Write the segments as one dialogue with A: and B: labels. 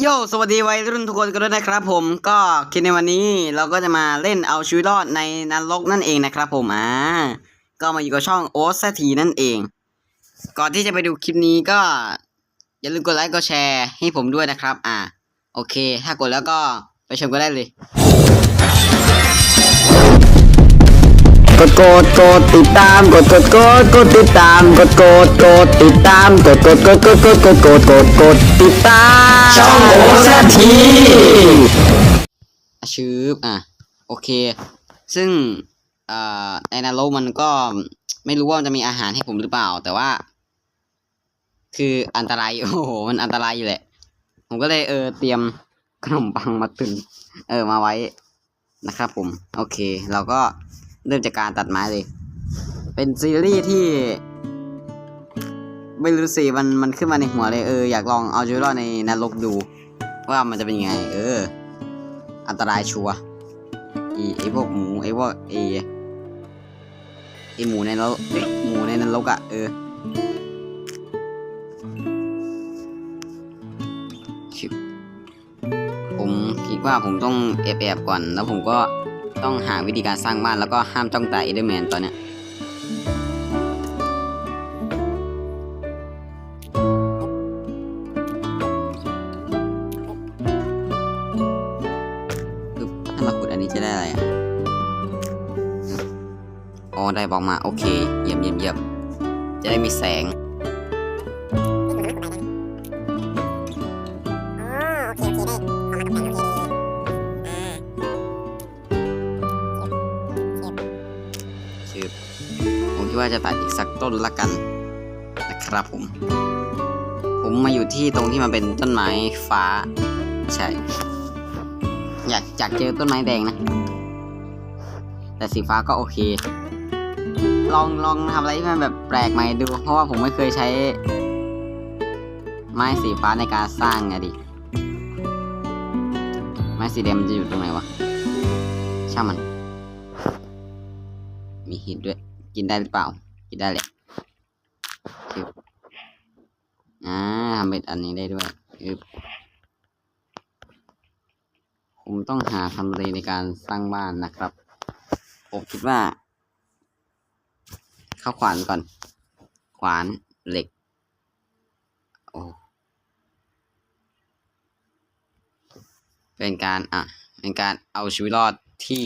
A: โยสวัสดีวัยรุ่นทุกคนกันด้วยนะครับผมก็คลิปในวันนี้เราก็จะมาเล่นเอาชีวิตรอดในนรกนั่นเองนะครับผมอ่าก็มาอยู่กับช่องโอสทีนั่นเอง ก่อนที่จะไปดูคลิปนี้ก็ อย่าลืมกดไลค์กดแชร์ให้ผมด้วยนะครับ อ่า โอเค ถ้ากดแล้วก็ไปชมกันได้เลย
B: ดกดกดติดตามกดกดกดกดติดตามกดกดกดติดตามกดกดกดกดกดกดกดกดกดติดตาม
A: ช่องโอซาที
B: ที
A: ชืบอะโอเค ซึ่งเอ่อในนรกมันก็ไม่รู้ว่ามันจะมีอาหารให้ผมหรือเปล่า แต่ว่า คืออันตรายโอ้โหมันอันตรายอยู่แหละ ผมก็เลยเออเตรียมขนมปังมาตุนเออมาไว้นะครับผม โอเค เราก็ เริ่มจากการตัดไม้เลย เป็นซีรีส์ที่ไม่รู้สิมันมันขึ้นมาในหัวเลยเอออยากลองเอาชีวิตรอในนรกดู ว่ามันจะเป็นยังไง เออ อันตรายชัวอีไอพวกหมูไอพวกไอไอหมูในนรกเอ้หมูในนรกอะเออผมคิดว่าผมต้องแอบแอบๆก่อนแล้วผมก็ ต้องหาวิธีการสร้างบ้านแล้วก็ห้ามจ้องตาเอเดอร์แมนตอนเนี้ยถ้าเราขุดอันนี้จะได้อะไรอะอ๋อได้บอกมา โอเค เยี่ยมเยี่ยมเยี่ยมจะได้มีแสง ว่าจะตัดอีกสักต้นละกันนะครับผม ผมมาอยู่ที่ตรงที่มันเป็นต้นไม้ฟ้า ใช่ อยากอยากเจอต้นไม้แดงนะ แต่สีฟ้าก็โอเค ลองลองทำอะไรที่มันแบบแปลกใหม่ดู เพราะว่าผมไม่เคยใช้ ไม้สีฟ้าในการสร้างไงดิ ไม้สีแดงมันจะอยู่ตรงไหนวะ ช่างมัน มีหินด้วย กินได้หรือเปล่า กินได้แหละจึ๊บอ่าทำเป็นอันนี้ได้ด้วยอึบผมต้องหาทำเลในการสร้างบ้านนะครับ ผมคิดว่า เข้าขวานก่อน ขวานเหล็ก โอ้ เป็นการ อะ เป็นการเอาชีวิตรอดที่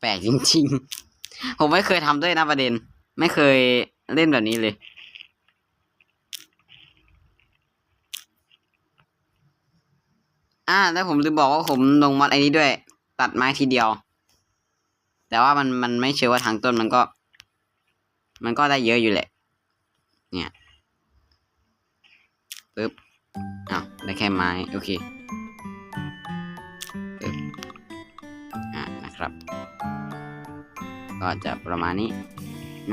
A: แปลกจริง ๆ ผมไม่เคยทำด้วยนะประเด็น ไม่เคยเล่นแบบนี้เลย อ่า แล้วผมลืมบอกว่าผมลงมอดไอ้นี้ด้วย ตัดไม้ทีเดียว แต่ว่ามันมันไม่เชื่อว่าทางต้นมันก็ มันก็ได้เยอะอยู่แหละ เนี่ยปึ๊บอ้าวได้แค่ไม้ โอเคปึ๊บอ่านะครับ ก็จะประมาณนี้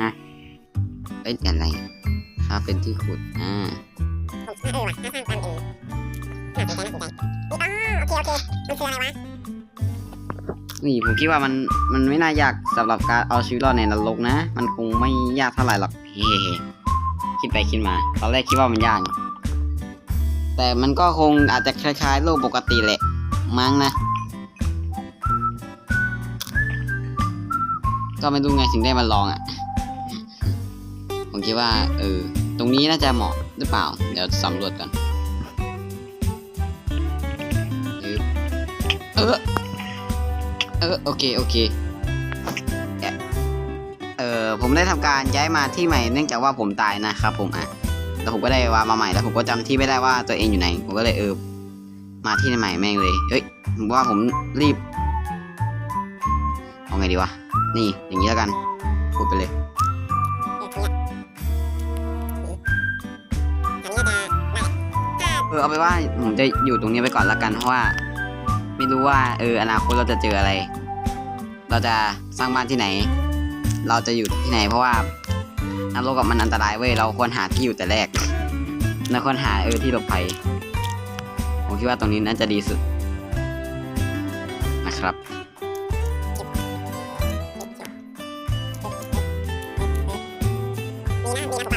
A: นะเอ้ยอะไรถ้าเป็นที่ขุดอ่านี่ผมคิดว่ามันมันไม่น่ายากสำหรับการเอาชีวิตรอดในนรกนะ มันคงไม่ยากเท่าไหร่หรอกเฮ้คิดไปคิดมา ตอนแรกคิดว่ามันยาก แต่มันก็คงอาจจะคล้ายๆโลกปกติแหละ มั้งนะ ก็ไม่รู้ไงถึงได้มาลองอะ่ะ ผมคิดว่า เออ ตรงนี้น่าจะเหมาะหรือเปล่า เดี๋ยวสำรวจก่อนเออ เออ โอเค โอเค เออผมได้ทำการย้ายมาที่ใหม่เนื่องจากว่าผมตายนะครับผมอะแล้วผมก็ได้วามาใหม่แล้วผมก็จำที่ไม่ได้ว่าตัวเองอยู่ไหน ผมก็เลยเออ มาที่ใหม่แม่งเลย เฮ้ย ผมว่าผมรีบ เอาไงดีวะ นี่ อย่างนี้แล้วกัน พูดไปเลย ออเอาไปว่าผมจะอยู่ตรงนี้ไปก่อนละกันเพราะว่า ไม่รู้ว่าเอออนาคตเราจะเจออะไร เราจะสร้างบ้านที่ไหน เราจะอยู่ที่ไหน เพราะว่านรกกับมันอันตรายเว้ยเราควรหาที่อยู่แต่แรกเราควรหาเออที่หลบภัยผมคิดว่าตรงนี้น่าจะดีสุดนะครับ
C: มีนะมีนะผมปัก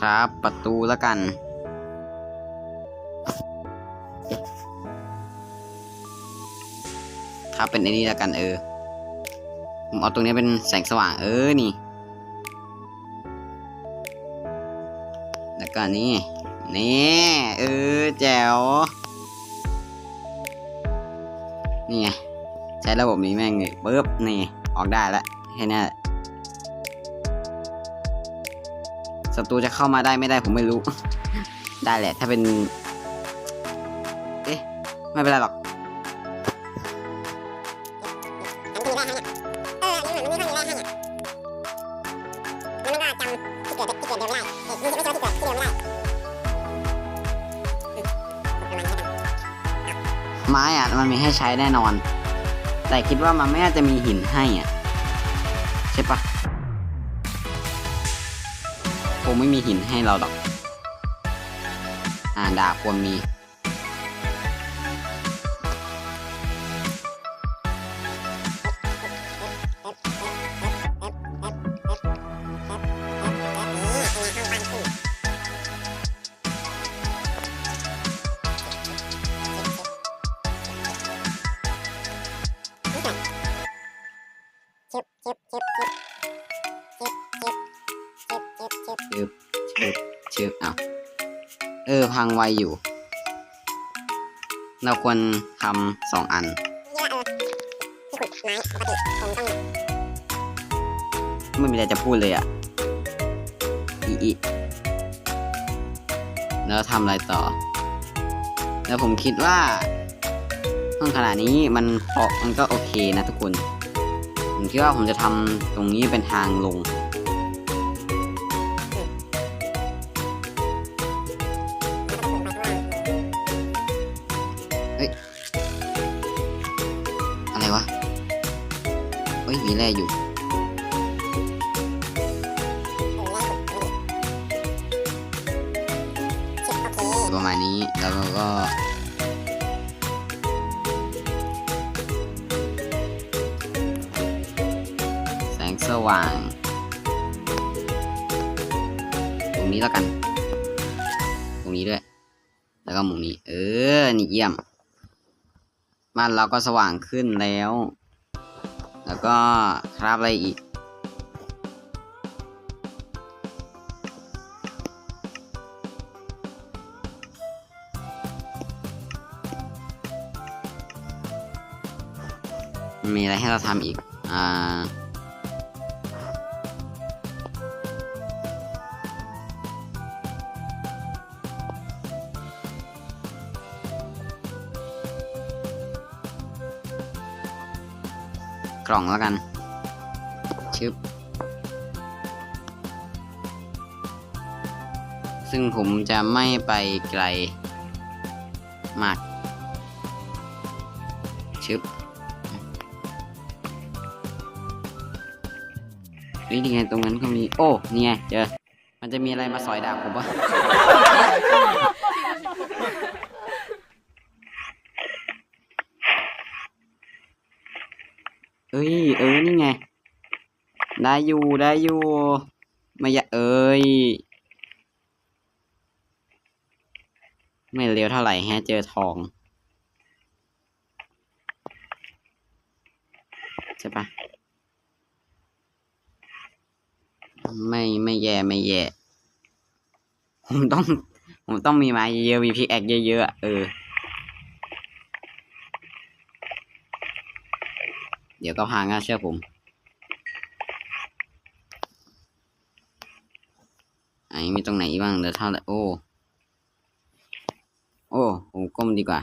C: ครับป
A: ระตูแล้วกัน ครับเป็นไอ้นี่แล้วกันเออ ผมเอาตรงนี้เป็นแสงสว่างเออนี่ แล้วก็นี่ นี่เออแจ๋ว นี่ไง ใช้ระบบนี้แม่งเลยปึ๊บนี่ ออกได้แล้วแค่นี้ ศัตรูจะเข้ามาได้ไม่ได้ผมไม่รู้ ได้แหละ ถ้าเป็น เอ๊ะ ไม่เป็นไรหรอกไม้อะมันมีให้ใช้แน่นอน แต่คิดว่ามันไม่น่าจะมีหินให้อะ ใช่ปะ ไม่มีหินให้เราหรอก อ่าดาบควรมี ชึบชึบชึบเอาเออ พังไวอยู่ เราควรทำสองอัน ไม่มีอะไรจะพูดเลยอะ อีอีแล้วทำอะไรต่อ แล้วผมคิดว่า ห้องขนาดนี้มันพอมันก็โอเคนะทุกคน ผมคิดว่าผมจะทำตรงนี้เป็นทางลง มีแร่อยู่ประมาณนี้แล้วเราก็แสงสว่าง ตรงนี้แล้วกัน ตรงนี้ด้วย แล้วก็มุมนี้ เออ นี่เยี่ยมบ้านเราก็สว่างขึ้นแล้ว แล้วก็ครับอะไรอีก มีอะไรให้เราทำอีก อ่า กล่องแล้วกัน ชึบ ซึ่งผมจะไม่ไปไกลมาก ชึบนี่ยังไงตรงนั้นก็มี โอ้ นี่ไง เจอ มันจะมีอะไรมาสอยดาบผมปะ เอ้ย เออ นี่ไง ได้อยู่ได้อยู่ไม่ยะเอ้ย ไม่เร็วเท่าไหร่แฮะ เจอทอง ใช่ปะไม่ไม่แย่ไม่แย่ ผมต้อง ผมต้องมีไม้เยอะมีพิกแอคเยอะๆอะเออ เดี๋ยวก็พังนะเชื่อผมไอ้มีตรงไหนบ้างเดี๋ยวเท่าโอ้ โอ้ผมก้มดีกว่า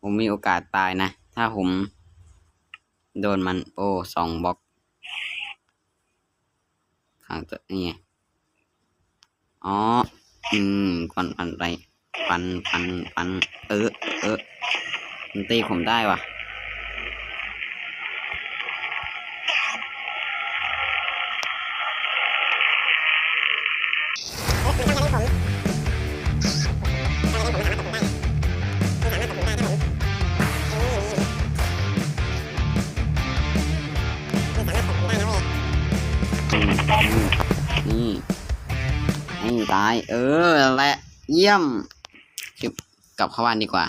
A: ผมมีโอกาสตายนะ ถ้าผม โดนมัน โอ้สองบล็อกขังตัวนี่ อ๋อ อืมปันปันไปปันปันปัน เออ เออตีผมได้ว่ะ ตาย เออและเยี่ยมเก็บกลับเข้าบ้านดีกว่า